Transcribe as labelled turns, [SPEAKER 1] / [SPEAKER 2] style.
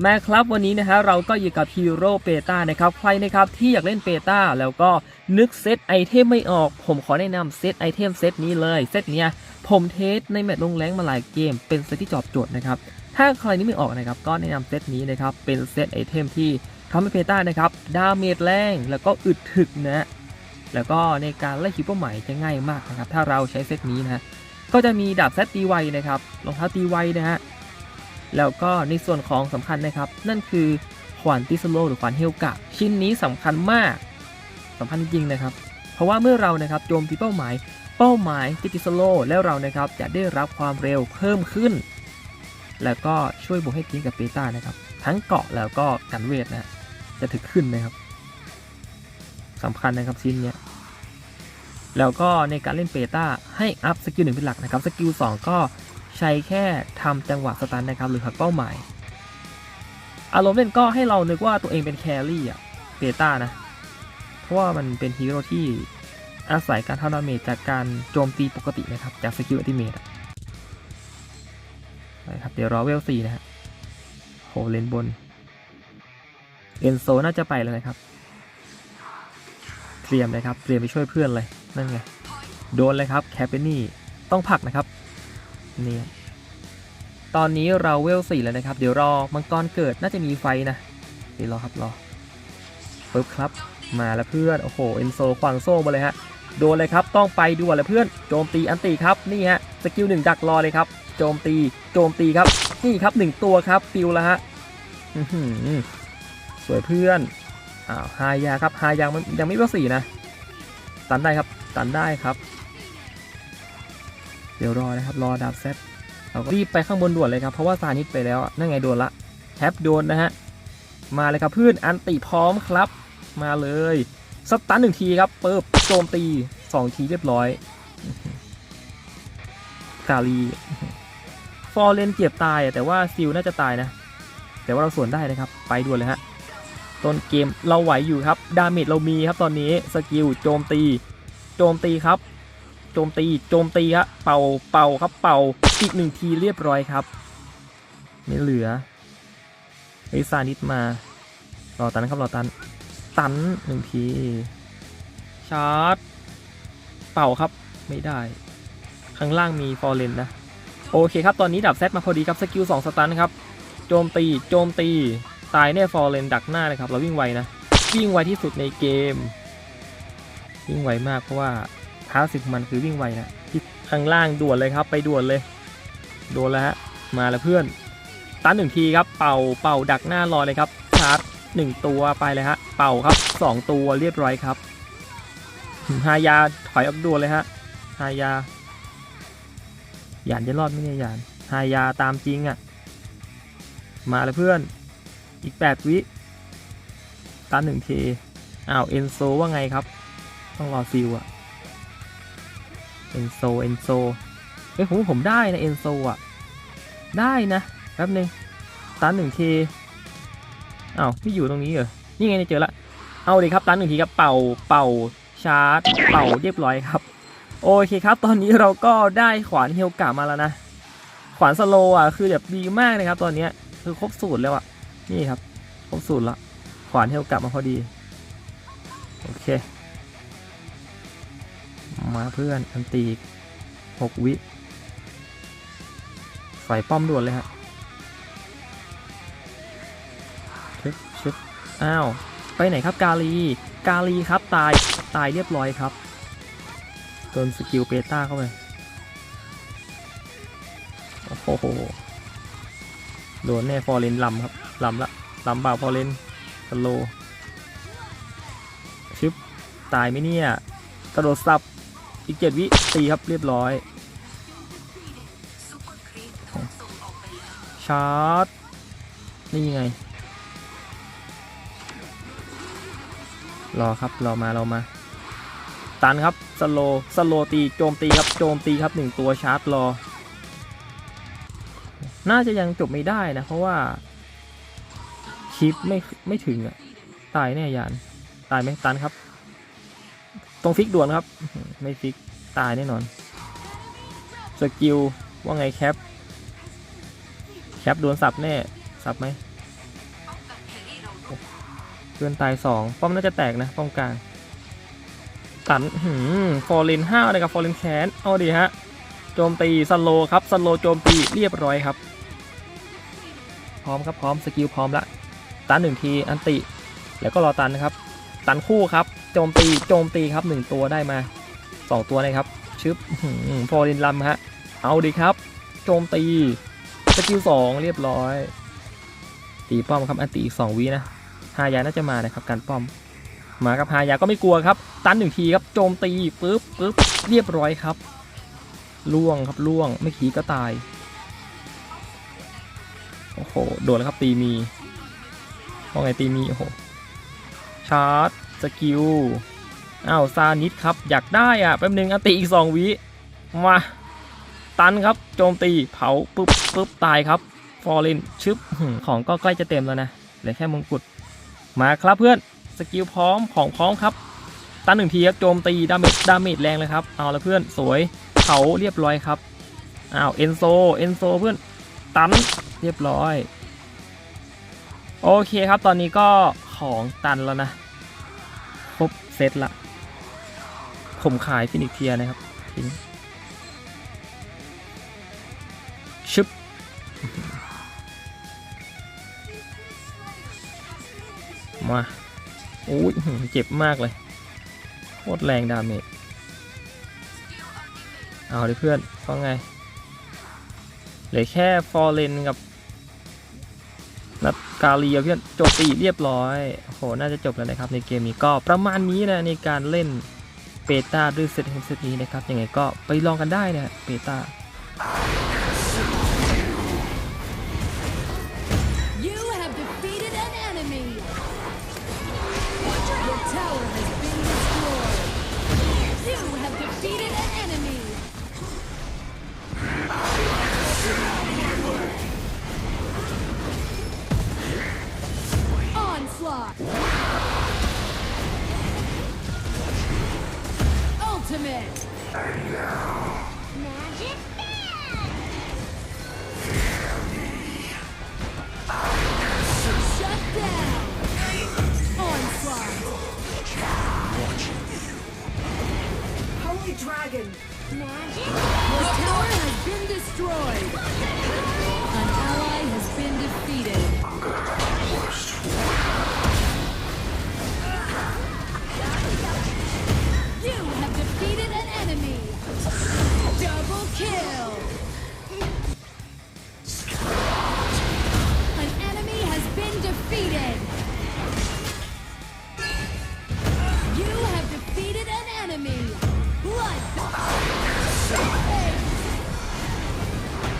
[SPEAKER 1] แม่ครับวันนี้นะฮะเราก็อยู่กับฮีโร่เปต้านะครับใครนะครับที่อยากเล่นเปต้าแล้วก็นึกเซตไอเทมไม่ออก ผมขอแนะนำเซตไอเทมเซตนี้เลยเซตเนี้ยผมเทสในแมตช์ลงแรงมาหลายเกม เป็นเซตที่จอบโจทย์นะครับถ้าใครนึกไม่ออกนะครับก็แนะนำเซตนี้นะครับเป็นเซตไอเทมที่ทำให้เปต้านะครับดาเมจแรงแล้วก็อึดถึกนะแล้วก็ในการไล่คิวเป้าหมายจะง่ายมากนะครับถ้าเราใช้เซตนี้นะฮะก็จะมีดาบเซตตีไวนะครับรองเท้าตีไวนะฮะ แล้วก็ในส่วนของสำคัญนะครับ นั่นคือขวานติสโลหรือขวานเฮลกะ ชิ้นนี้สำคัญมากสำคัญจริงๆนะครับ เพราะว่าเมื่อเรานะครับโจมตีเป้าหมาย เป้าหมายติติสโลแล้วเรานะครับจะได้รับความเร็วเพิ่มขึ้น แล้วก็ช่วยบวกให้ทีกับเบต้านะครับ ทั้งเกาะแล้วก็กันเวทนะจะถึกขึ้นนะครับสำคัญนะครับชิ้นเนี้ยแล้วก็ในการเล่นเบต้าให้อัพสกิลหนึ่งเป็นหลักนะครับสกิลสองก็ ช้แค่ทำจังหวะสตันนะครับหรือหักเป้าหมาย อารมณ์เล่นก็ให้เรานึกว่าตัวเองเป็นแครี่อะเบต้านะ เพราะว่ามันเป็นฮีโร่ที่อาศัยการทำดาเมจจากการโจมตีปกตินะครับ จากสกิลอัติเมตนะครับเดี๋ยวรอเวลสี่นะฮะโหเลนบน เอนโซน่าจะไปแล้วนะครับ เตรียมเลยครับ เตรียมไปช่วยเพื่อนเลย นั่นไง โดนเลยครับ แคปเปนี่ ต้องผักนะครับ นี่ตอนนี้เราเวลสี่แล้วนะครับ เดี๋ยวรอมังกรเกิดน่าจะมีไฟนะเดี๋ยวรอครับรอปึ๊บครับ มาแล้วเพื่อนโอ้โหเอนโซควางโซ่มาเลยฮะโดนเลยครับต้องไปด่วนเลยเพื่อนโจมตีอันตีครับนี่ฮะสกิลหนึ่งดักรอเลยครับโจมตีโจมตีครับนี่ครับหนึ่งตัวครับปิวแล้วฮะอือหือสวยเพื่อนอ้าวฮายาครับฮายามันยังไม่เวลสี่นะตันได้ครับตันได้ครับ ดี๋ยวรอนะครับ รอดาบเซตเราก็รีบไปข้างบนด่วนเลยครับ เพราะว่าซานิดไปแล้ว นั่นไงโดนละ แท็บโดนนะฮะ มาเลยครับเพื่อนอันติพร้อมครับ มาเลยสตันหนึ่งทีครับเปิบโจมตีสองทีเรียบร้อยกาลีฟอร์เรนเจ็บตายแต่ว่าซิลน่าจะตายนะ แต่ว่าเราสวนได้นะครับ ไปด่วนเลยฮะต้นเกมเราไหวอยู่ครับ ดาเมจเรามีครับตอนนี้สกิลโจมตี โจมตีครับ โจมตีโจมตีครับเป่าเป่าครับเป่าอีกหนึ่งทีเรียบร้อยครับ ไม่เหลือไอซานิดมารอตันครับรอตันตันหนึ่งที ชาร์จ เป่าครับไม่ได้ ข้างล่างมีฟอร์เรนนะ โอเคครับ ตอนนี้ดับเซตมาพอดีครับ สกิล2สตันครับ โจมตี โจมตี ตายแน่ฟอร์เรนดักหน้าเลยครับ เราวิ่งไวนะ วิ่งไวที่สุดในเกม วิ่งไวมากเพราะว่า ท้าสิของมันคือวิ่งไวนะที่ข้างล่างด่วนเลยครับ ไปด่วนเลย โดนแล้วฮะมาแล้วเพื่อนตันหนึ่งทีครับ เป่าเป่าดักหน้ารอเลยครับชาร์จหนึ่งตัวไปเลยฮะเป่าครับสองตัวเรียบร้อยครับฮายาถอยออกด่วนเลยฮะฮายาหยานจะรอดไหมเนี่ยหยานฮายาตามจริงอะ่ะ มาเลยเพื่อน อีกแปดวิตันหนึ่งทีอ้าวเอนโซว่าไงครับ ต้องรอซิลอะ เอนโซเอนโซเฮ้ยผมผมได้นะเอนโซอะได้นะแป๊บนึงตันหนึ่งทีอ้าวไม่อยู่ตรงนี้เหรอนี่ไงเนี่ยเจอละเอาเลยครับตันหนึ่งทีครับเป่าเป่าชาร์จ เป่าเรียบร้อยครับ โอเคครับ ตอนนี้เราก็ได้ขวานเฮลกามาแล้วนะ ขวานสโลอะคือแบบดีมากเลยครับ ตอนนี้คือครบสูตรแล้วอะนี่ครับครบสูตรละขวานเฮลกลับมาพอดี โอเค มาเพื่อน อันตีอีหกวิใส่ป้อมด่วนเลยฮะชึบชึบอ้าว ไปไหนครับกาลี กาลีครับตาย ตายเรียบร้อยครับโดนสกิลเปต้าเข้าไป โอ้โห โดนแน่ฟอร์เรนลำครับลำละลำบ่าฟอร์เรนสโลชึบตายไหมเนี่ยกระโดดสับ อีกเจ็ดวิตีครับเรียบร้อย ชาร์จ นี่ไง รอครับ รอมาเรอมา ตันครับ สโล สโลตี โจมตีครับ โจมตีครับหนึ่งตัวชาร์จรอ น่าจะยังจบไม่ได้นะ เพราะว่า คลิปไม่ไม่ถึงอะตายแน่ยาน ตายไหมตันครับ ตรงฟิกด่วนครับ ไม่ฟิกตายแน่นอน สกิลว่าไงแคป แคปโดนสับแน่ สับไหมพื่อนตายสองป้อมน่าจะแตกนะ ป้อมกลาง ตันหืมฟอร์เรนห้าเลยกับฟอร์เรนแคนเอาดีฮะ โจมตีสโลครับสโลโจมตีเรียบร้อยครับ พร้อมครับพร้อมสกิลพร้อมละตันหนึ่งทีอันติ แล้วก็รอตันนะครับ ตันคู่ครับ โจมตีโจมตีครับหนึ่งตัวได้มาสองตัวนะครับ ชึบฟอร์เรนลัมฮะ เอาดีครับ โจมตี สกิลสองเรียบร้อย ตีป้อมครับอันตีอีกสองวินะฮายาน่าจะมานะครับการป้อม มากับฮายาก็ไม่กลัวครับ ตันหนึ่งทีครับ โจมตีปึ๊บปึ๊บเรียบร้อยครับ ล่วงครับล่วงไม่ขีก็ตาย โอ้โห โดนแล้วครับตีมีว่าไงตีมี โอ้โห ชาร์จสกิลอ้าวซานิดครับ อยากได้อะแป๊บนึงอติอีก 2 วิมาตันครับโจมตีเผาปึ๊บปึ๊บตายครับฟอร์เรนชึบของก็ใกล้จะเต็มแล้วนะเหลือแค่มงกุฎมาครับเพื่อนสกิลพร้อมของพร้อมครับตันหนึ่งทีครับโจมตีดาเมจดาเมจแรงเลยครับเอาละเพื่อนสวยเผาเรียบร้อยครับอ้าวเอนโซเอนโซเพื่อนตันเรียบร้อย โอเคครับตอนนี้ก็ ของตันแล้วนะ ครบเซตละ ผมขายฟินิกเทียนะครับทิ้งชึบมาโอ้ยเจ็บมากเลย โคตรแรงดาเมจเอาดิเพื่อนว่าไงเหลือแค่ฟอร์เรนกับ นัดกาเลียเพื่อนจบตีเรียบร้อยโอ้โหน่าจะจบแล้วนะครับในเกมนี้ก็ประมาณนี้นะในการเล่นเบต้าด้วยเซตเซตนี้นะครับยังไงก็ไปลองกันได้นะเบต้า